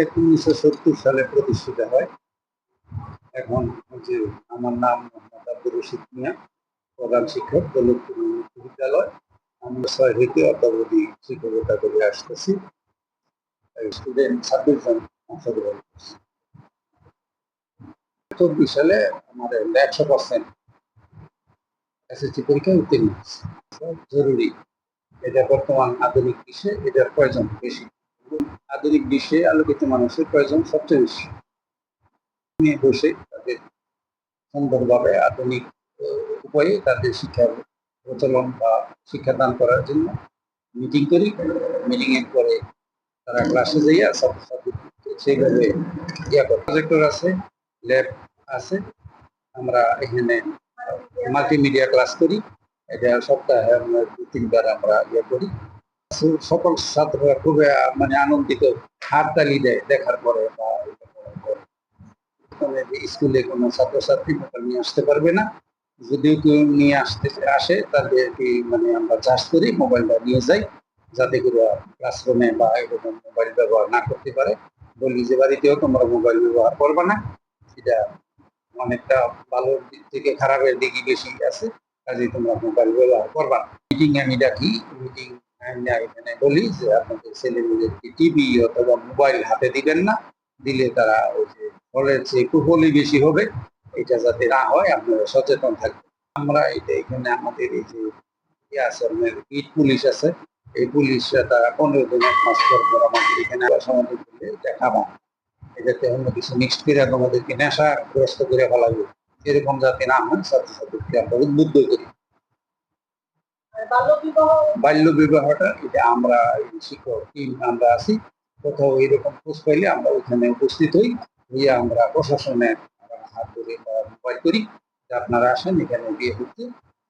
এক উনিশশো সত্তর সালে প্রতিষ্ঠিত হয়। এখন যে আমার নাম মোহাম্মদ আব্দুর রশিদ মিয়া, প্রধান শিক্ষক উন্নত বিদ্যালয় আমি ছয় হইতে অদ্যাবধি শিক্ষকতা করে আসতেছি। স্টুডেন্ট ছাব্বিশ জন অংশগ্রহণ করছে। চব্বিশ সালে আমাদের একশো পার্সেন্ট এসএসসি পরীক্ষায় উত্তীর্ণ জরুরি। এটা বর্তমান আধুনিক বিশ্বে এটার প্রয়োজন বেশি। আধুনিক বিশ্বে আলোকিত মানুষের প্রয়োজন সবচেয়ে বেশি। নিয়ে বসে তাদের সুন্দরভাবে আধুনিক উপায়ে তাদের শিক্ষা প্রচলন বা শিক্ষাদান করার জন্য মিটিং করি। মিটিং এর পরে তারা ক্লাসে যাইয়া ছাত্রছাত্রীদেরকে সেইভাবে ইয়া করে। প্রজেক্টর আছে ল্যাব আছে। আমরা এখানে মাল্টিমিডিয়া ক্লাস করি। এটা সপ্তাহে আমরা দু তিনবার আমরা ইয়ে করি। সকল ছাত্ররা খুবই মানে আনন্দিত, হাততালি দেয় দেখার পরে বা স্কুলে কোনো ছাত্রছাত্রী নিয়ে আসতে পারবে না। যদিও কেউ নিয়ে আসতে আসে তাদেরকে মানে আমরা চার্জ করি, মোবাইলটা নিয়ে যাই, যাতে করে ক্লাসরুমে বা এরকম মোবাইল ব্যবহার না করতে পারে। বলি যে বাড়িতেও তোমরা মোবাইল ব্যবহার করবে না। এটা অনেকটা ভালো দিক থেকে খারাপের দিকই বেশি আছে কাজে তোমরা মোবাইল ব্যবহার করবা মিটিং আমি ডাকি, মিটিং এখানে বলি যে আপনাদের ছেলেমেয়েদেরকে টিভি অথবা মোবাইল হাতে দিবেন না, দিলে তারা ওই যে ফলের চেয়ে কুফলই বেশি হবে, এটা যাতে না হয়, আপনারা সচেতন থাকবেন। আমরা এটা এখানে আমাদের এই যে ইয়ে আছে আপনার বিট পুলিশ আছে, এই পুলিশরা তারা পনেরো দিন এক মাস আমাদের এখানে সমাধান করলে এটা এটাতে অন্য কিছু মিক্সড করে তোমাদেরকে নেশাগ্রস্ত করে ফেলাবে এরকম যাতে না হয় ছাত্রছাত্রীকে আমরা উদ্বুদ্ধ করি। বাল্য বিবাহটা এটা আমরা শিক্ষক টিম আমরা আছি কোথাও এরকম খোঁজ পাইলে আমরা ওইখানে উপস্থিত হই হইয়া আমরা প্রশাসনে হাত ধরে মোবাইল করি যে আপনারা আসেন এখানে বিয়ে করতে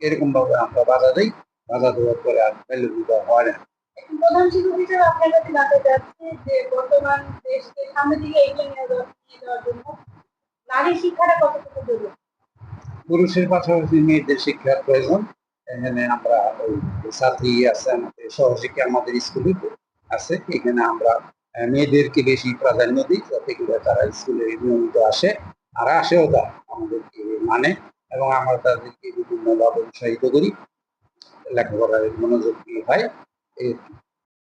এরকম ভাবে আমরা বাধা দিই বাধা দেওয়ার পরে আর বাল্য বিবাহ হয় না। প্রধান শিক্ষক হিসেবে আপনার কাছে জানতে চাচ্ছি যে বর্তমান দেশকে সামনের দিকে এগিয়ে নিয়ে যাওয়ার জন্য নারী শিক্ষাটা কতটুকু জরুরি পুরুষের পাশাপাশি মেয়েদের শিক্ষার প্রয়োজন। এখানে আমরা ওই ছাত্রী আছে আমাদের স্কুলে আছে, এখানে আমরা মেয়েদেরকে বেশি প্রাধান্য দিই যাতে করে তারা স্কুলে নিয়মিত আসে, আর আসেও তা আমাদেরকে মানে এবং আমরা তাদেরকে বিভিন্নভাবে উৎসাহিত করি। লেখাপড়ার মনোযোগ দিয়ে হয়